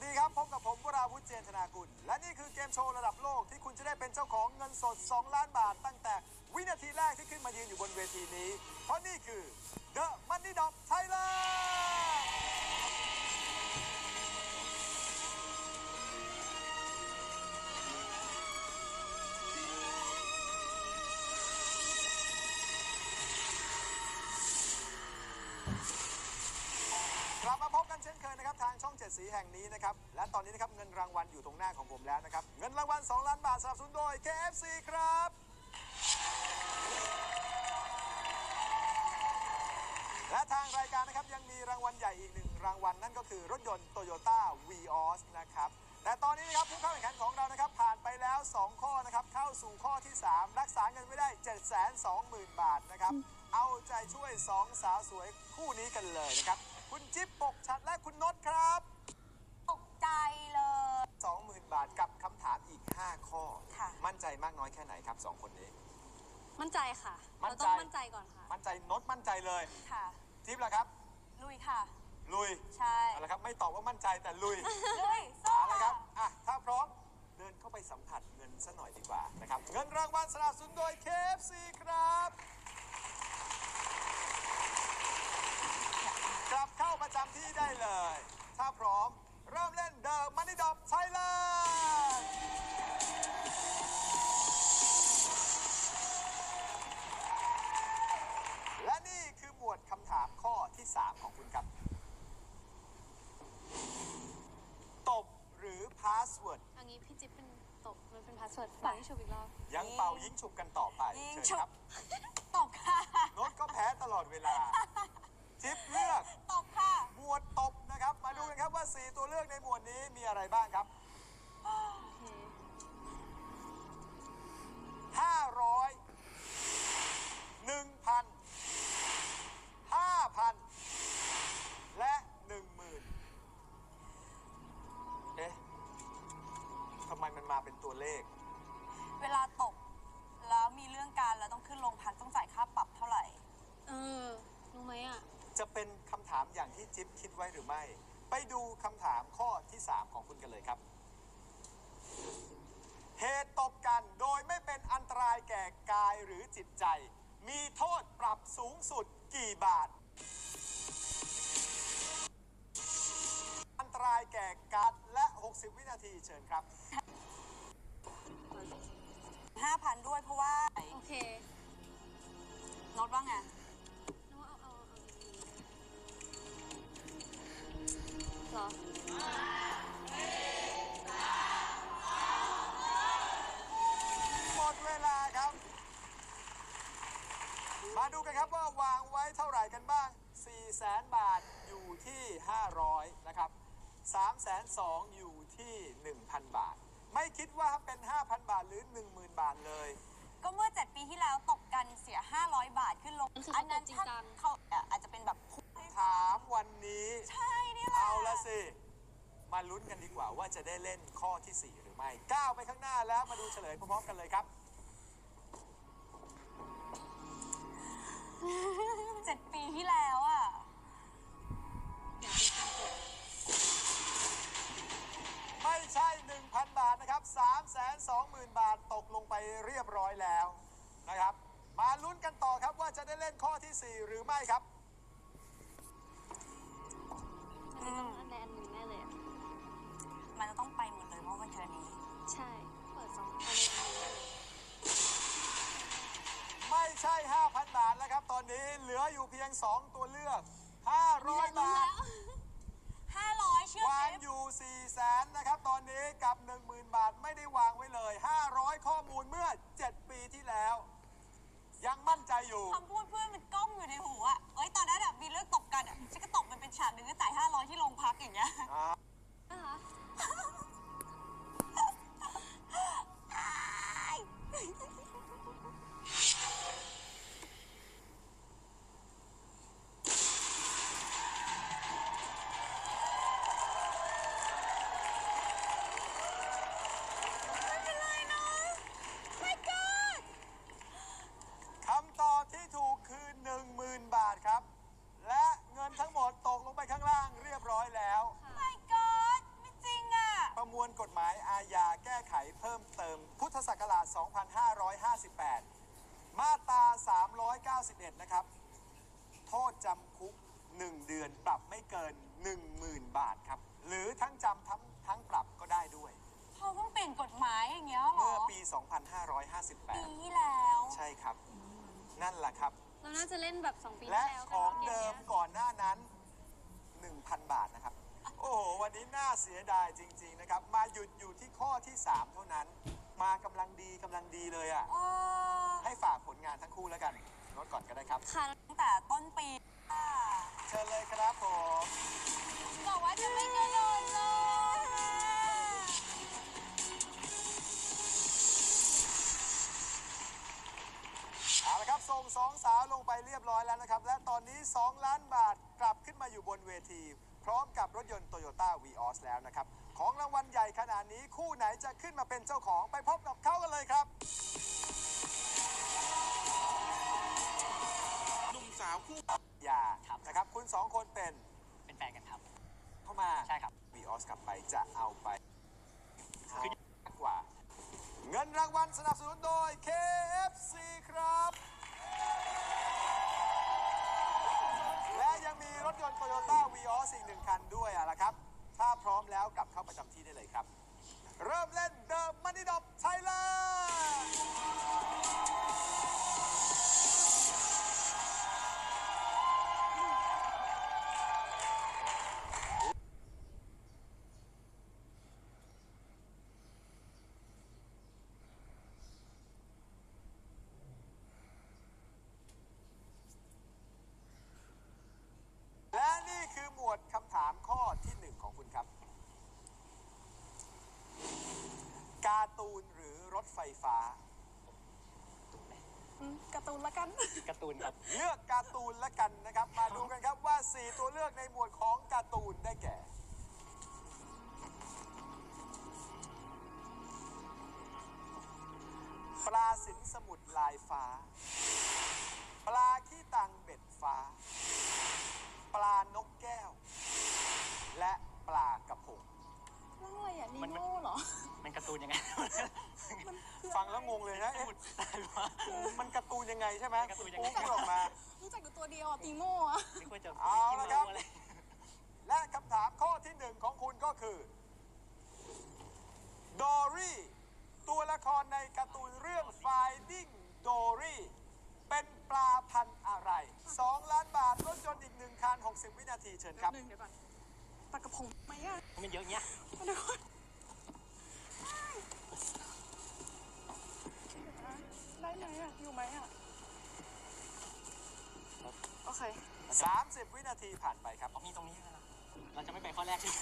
สดีครับ พบกับผมวราวุฒิเจนธนากุล และนี่คือเกมโชว์ระดับโลกที่คุณจะได้เป็นเจ้าของเงินสด 2 ล้านบาท ตั้งแต่วินาทีแรกที่ขึ้นมายืนอยู่บนเวทีนี้ เพราะนี่คือ The Money Dog เช่นเคยนะครับทางช่องเจ็ดสีแห่งนี้นะครับ และตอนนี้นะครับเงินรางวัลอยู่ตรงหน้าของผมแล้วนะครับ เงินรางวัล 2 ล้านบาทสนับสนุนโดย KFC ครับ และทางรายการนะครับยังมีรางวัลใหญ่อีกหนึ่งรางวัลนั่นก็คือรถยนต์ Toyota Vios นะครับแต่ตอนนี้นะครับผู้เข้าแข่งขันของเรานะครับผ่านไปแล้ว 2 ข้อนะครับเข้าสู่ข้อที่ 3 รักษาเงินไว้ได้ 720,000 บาทนะครับเอาใจช่วย 2 สาวสวยคู่นี้กันเลยนะครับ คุณจิ๊บปกชัดและคุณนศครับตกใจเลย 20,000 บาทกับคำถามอีก 5 ข้อ ค่ะ มั่นใจมากน้อยแค่ไหนครับสองคนนี้ มั่นใจค่ะมั่เรานใจต้องมั่นใจก่อนค่ะ มั่นใจนศมั่นใจเลย ค่ะ จิ๊บล่ะครับ ลุยค่ะ ลุยใช่เอาละครับไม่ตอบว่ามั่นใจแต่ลุยลุยสู้เอาละครัค่ะบอะถ้าพร้อมเดินเข้าไปสัมผัสเงินซะหน่อยดีกว่านะครับเงินรางวัลสนับสนุนโดย KFC ครับ กลับเข้า ประจำที่ได้เลย ถ้าพร้อม เริ่มเล่น The Money Dog Thailand และนี่คือหมวดคำถามข้อที่ 3 ของคุณครับ ตบหรือพาสเวิร์ดอันนี้พี่จิ๊บเป็นตบมันเป็นพาสเวิร์ดฝั่งที่ชุบอีกรอบ ยังเป่ายิงฉุบกันต่อไป ยิงเชิญฉุครับบตกค่ะ โน้ตก็แพ้ตลอดเวลา จิ๊บเลือกตก 4 ตัวเลือกในหมวดนี้มีอะไรบ้างครับโอเค500 1,000 5,000 และ 10,000เอ๊ะทำไมมันมาเป็นตัวเลข เวลาตก แล้วมีเรื่องการแล้วต้องขึ้นโรงพักต้องจ่ายค่าปรับเท่าไหร่ เออ รู้ไหมอะ จะเป็นคำถามอย่างที่จิ๊บคิดไว้หรือไม่ ไปดูคำถามข้อที่ 3 ของคุณกันเลยครับ เหตุตบกันโดยไม่เป็นอันตรายแก่กายหรือจิตใจ มีโทษปรับสูงสุดกี่บาท อันตรายแก่การและ 60 วินาทีเชิญครับ 5,000 ด้วยเพราะว่าโอเค โน้ตว่าไง ลุ้นกันดีกว่าว่าจะได้เล่นข้อที่ 4 หรือไม่ก้าวไปข้างหน้าแล้วมาดูเฉลยพร้อมๆกันเลยครับ เจ็ดปีที่แล้วอะไม่ใช่ 1,000 บาทนะครับ3 2 0 0 0 0 บาทตกลงไปเรียบร้อยแล้วนะครับ มาลุ้นกันต่อครับว่าจะได้เล่นข้อที่ 4 หรือไม่ครับอัน ใช่ 5,000 บาทแล้วครับ ตอนนี้เหลืออยู่เพียง 2 ตัวเลือก 500รู้บาแล้ทว500เชื่อวางเจ๊อยู่4แสนนะครับ ตอนนี้กับ 10,000 บาทไม่ได้วางไว้เลย 500 ข้อมูลเมื่อ 7 ปีที่แล้ว ยังมั่นใจอยู่ คำพูดเพื่อนมันก้องอยู่ในหูอะเอ้ยตอนนั้นแบบมีเรื่องตบกันอะฉันก็ตบมันเป็นฉากหนึ่งก็จ่าย500ที่โรงพักอย่างเงี้ย อ่า 11นะครับ โทษจำคุก 1 เดือนปรับไม่เกิน 10,000 บาทครับ หรือทั้งจำทั้งทั้งปรับก็ได้ด้วย เขาเพิ่งเปลี่ยนกฎหมายอย่างเงี้ยเหรเมื่ออปี ปี2558 ที่แล้วใช่ครับ นั่นแหละครับ เราน่าจะเล่นแบบ2ปีที่และแล้วของกันเดิมเกนี้ยก่อนหน้านั้น 1,000 บาทนะครับ โอ้โห วันนี้น่าเสียดายจริง ๆ นะครับ มาหยุดอยู่ที่ข้อที่ 3 เท่านั้น มากำลังดีกำลังดีเลยอะ เออให้ฝากผลงานทั้งคู่แล้วกัน โน้ตก่อนก็ได้ครับ ค่ะตั้งแต่ต้นปีค่ะเชิญเลยครับผมบอกว่าจะไม่กระโดดเลยเอาละครับส่งสองสาวลงไปเรียบร้อยแล้วนะครับ และตอนนี้ 2 ล้านบาทกลับขึ้นมาอยู่บนเวที พร้อมกับรถยนต์โตโยต้าวีออสแล้วนะครับ ของรางวัลใหญ่ขนาดนี้คู่ไหนจะขึ้นมาเป็นเจ้าของไปพบกับเขากันเลยครับาวคู่อย่าครับ นะครับ คุณสองคนเป็นเป็นแฟนกันครับ เข้ามาใช่ครับ วีออสกลับไปจะเอาไปมากกว่า เงินรางวัลสนับสนุนโดย KFC ครับ และยังมีรถยนต์ Toyota Vios อีกหนึ่งคันด้วยอะละครับ ถ้าพร้อมแล้วกลับเข้าประจำที่ได้เลยครับ เริ่มเล่นเดิมมั ไฟฟ้าการ์ตูนละกัน การ์ตูนครับ เลือกการ์ตูนละกันนะครับ มาดูกันครับว่า 4 ตัวเลือกในหมวดของการ์ตูนได้แก่ ปลาสินสมุทรลายฟ้า ปลาขี้ตังเบ็ดฟ้า ปลานกแก้ว และปลากระพงนั่นอะไรอะนีมันมัน โม่เหรอ มันการ์ตูนยังไง ฟังแล้วงงเลยนะเอ๊ะตายว่ามันการ์ตูนยังไงใช่ไหมการ์ตูนยังไงปุ๊บพูดออกมา รู้จักอยู่ตัวเดียวอะตีโม่อะ ไม่ควรจะเอาละครับอะไรและคำถามข้อที่หนึ่งของคุณก็คือ ดอรี่ ตัวละครในการ์ตูนเรื่อง Finding Dory เป็นปลาพันธุ์อะไร 2 ล้านบาทรถยนต์อีกหนึ่งคัน 60 วินาทีเชิญครับ หนึ่งเดี๋ยวก่อนปลากระพงไหมอะ มันเยอะเงี้ย เดี๋ยวก่อนได้ไหมอะ อยู่ไหมอะ โอเค 30 วินาทีผ่านไปครับเอามีตรงนี้ด้วยนะเราจะไม่ไปข้อแรกใช่ไหม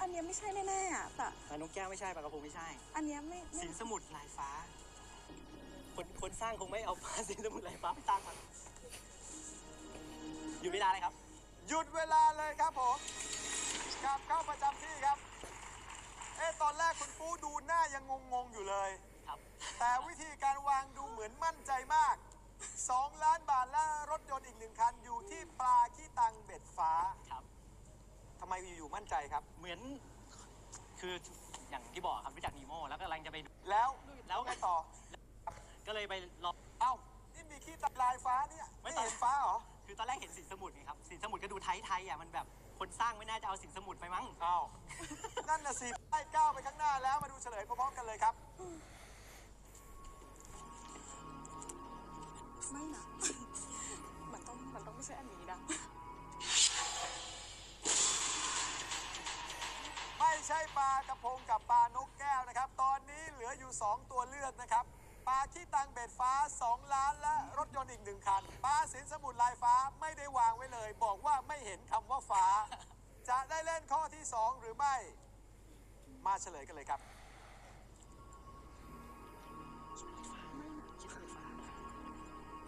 อันเนี้ยไม่ใช่แน่ๆอะแต่ปลานกแก้วไม่ใช่ปลากระพงไม่ใช่ อันเนี้ยไม่ไม่สินสมุทรลายฟ้า คนคนสร้างคงไม่เอาปลาสินสมุทรลายฟ้าไปตั้งมันอยู่เวลาเลยครับ หยุดเวลาเลยครับผมกลับเข้าประจำที่ครับ เอ๊ะตอนแรกคุณปูดูหน้ายังงงๆอยู่เลย ครับ แต่วิธีการวางดูเหมือนมั่นใจมาก 2 ล้านบาทและรถยนต์อีกหนึ่งคันอยู่ที่ปลาขี้ตังเบ็ดฟ้าครับ ทำไมอยู่ๆมั่นใจครับ เหมือน คืออย่างที่บอกครับรู้จักนีโม่แล้วก็กำลังจะไปดู แล้วแล้วไงต่อ ก็เลยไปรอเอ้านี่มีขี้ตังลายฟ้าเนี่ยไม่ไม่ต่อ เห็นฟ้าเหรอคือตอนแรกเห็นสินสมุทรไงครับสินสมุทรก็ดูไทยๆอะมันแบบคนสร้างไม่น่าจะเอาสินสมุทรไปมั้ง เอ้านั่นน่ะสิได้ก้าวไปข้างหน้าแล้วมาดูเฉลยพร้อมๆกันเลยครับ ไม่นะ มันต้องมันต้องไม่ใช่อันนี้นะ ไม่ใช่ปลากระพงกับปลานกแก้วนะครับ ตอนนี้เหลืออยู่ 2 ตัวเลือกนะครับ ปลาขี้ตังเบ็ดฟ้า 2 ล้านและรถยนต์อีกหนึ่งคัน ปลาสินสมุทรลายฟ้าไม่ได้วางไว้เลย บอกว่าไม่เห็นคำว่าฟ้า จะได้เล่นข้อที่ 2 หรือไม่ มาเฉลยกันเลยครับใช่แหละปลาขี้ตังเบ็ดฟ้าเป็นคำตอบที่ถูกต้องครับกลับเข้าประจำที่ได้เลยถือว่าการที่มองไม่เห็นปลาสินสมุทรลายฟ้าช่วยคุณได้เยอะเลยนะครับรักษา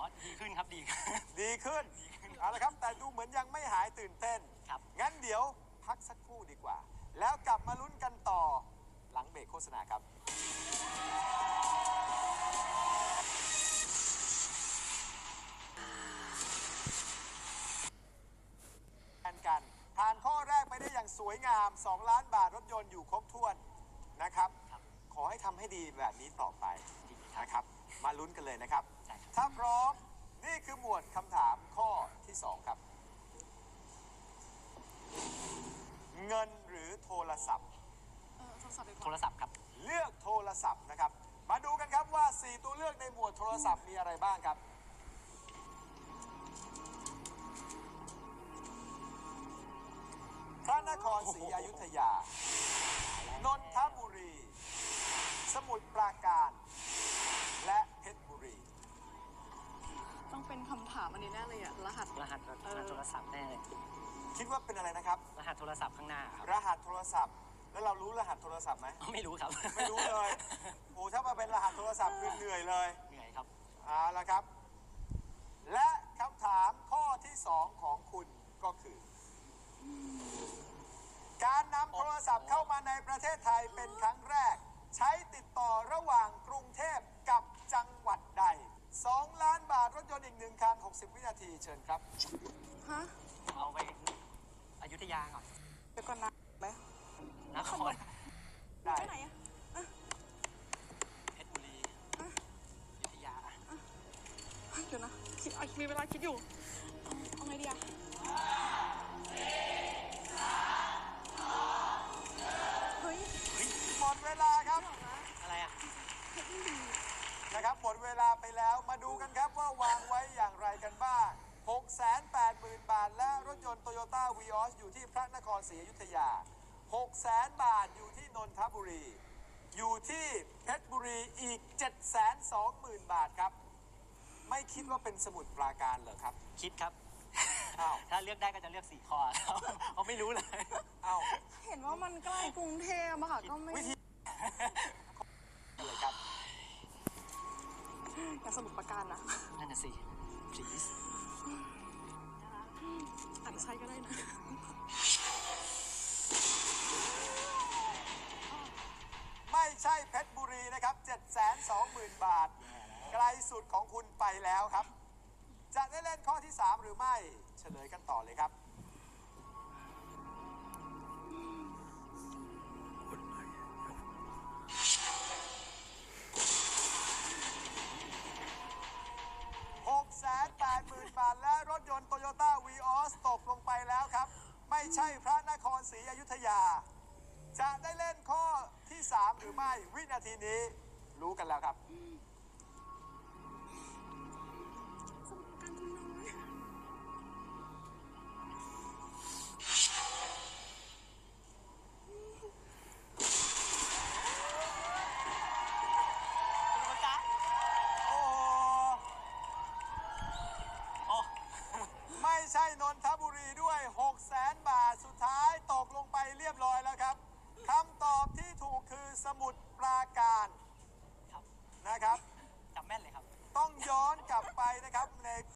อีก1คันผ่านไปแล้ว1ข้อดูโล่งใจเลยอ๋อดีขึ้นครับดีขึ้น ดีขึ้นเอาละครับ แต่ดูเหมือนยังไม่หายตื่นเต้นครับ งั้นเดี๋ยวพักสักครู่ดีกว่า แล้วกลับมาลุ้นกันต่อหลังเบรกโฆษณาครับแข่งกันผ่านข้อแรกไปได้อย่างสวยงาม 2 ล้านบาทรถยนต์อยู่ครบถ้วนนะครับ ขอให้ทำให้ดีแบบนี้ต่อไปนะครับ มาลุ้นกันเลยนะครับใช่ครับ ถ้าพร้อมนี่คือหมวดคำถามข้อที่ 2 ครับ เงินหรือโทรศัพท์โทรศัพท์ครับ เลือกโทรศัพท์นะครับ มาดูกันครับว่า 4 ตัวเลือกในหมวดโทรศัพท์มีอะไรบ้างครับ พระนครศรีอยุธยา นนทบุรี สมุทรปราการ และเพชรบุรี ต้องเป็นคำถามอันนี้แน่เลยอะรหัส รหัสรหัสโทรศัพท์แน่เลยคิดว่าเป็นอะไรนะครับ รหัสโทรศัพท์ข้างหน้าครับ รหัสโทรศัพท์ แล้วเรารู้รหัสโทรศัพท์ไหม ไม่รู้ครับ ไม่รู้เลย โอ้ถ้ามาเป็นรหัสโทรศัพท์คือเหนื่อยเลยเหนื่อยครับ เอาละครับ และคำถามข้อที่2ของคุณก็คือ การนำโทรศัพท์เข้ามาในประเทศไทยเป็นครั้งแรก ใช้ติดต่อระหว่างกรุงเทพกับจังหวัดใด 2 ล้านบาทรถยนต์อีกหนึ่งคัน 60 วินาทีเชิญครับ ฮะเอาไปอยุธยาก่อนเดี๋ยวก่อนนะไหมนครได้ไปไหนอะเพชรบุรีอยุธยา เดี๋ยวนะคิดอะมีเวลาคิดอยู่ หมดเวลาไปแล้วมาดูกันครับว่าวางไว้อย่างไรกันบ้าง 680,000 บาท และรถยนต์โตโยต้าวีออสอยู่ที่พระนครศรีอยุธยา 600,000 บาทอยู่ที่นนทบุรี อยู่ที่เพชรบุรีอีก 720,000 บาทครับ ไม่คิดว่าเป็นสมุดปราการเหรอครับ คิดครับ อ้าว ถ้าเลือกได้ก็จะเลือกสี่ข้อครับเขาไม่รู้เลย เอ้า เห็นว่ามันใกล้กรุงเทพอะค่ะก็ไม่ วิธีเลยครับ อยากสมุดประการนะนั่นน่ะสิ please อาจจะใช้ก็ได้นะ ไม่ใช่เพชรบุรีนะครับ 720,000 บาท ไกลสุดของคุณไปแล้วครับ จะได้เล่นข้อที่ 3 หรือไม่ เฉลยกันต่อเลยครับ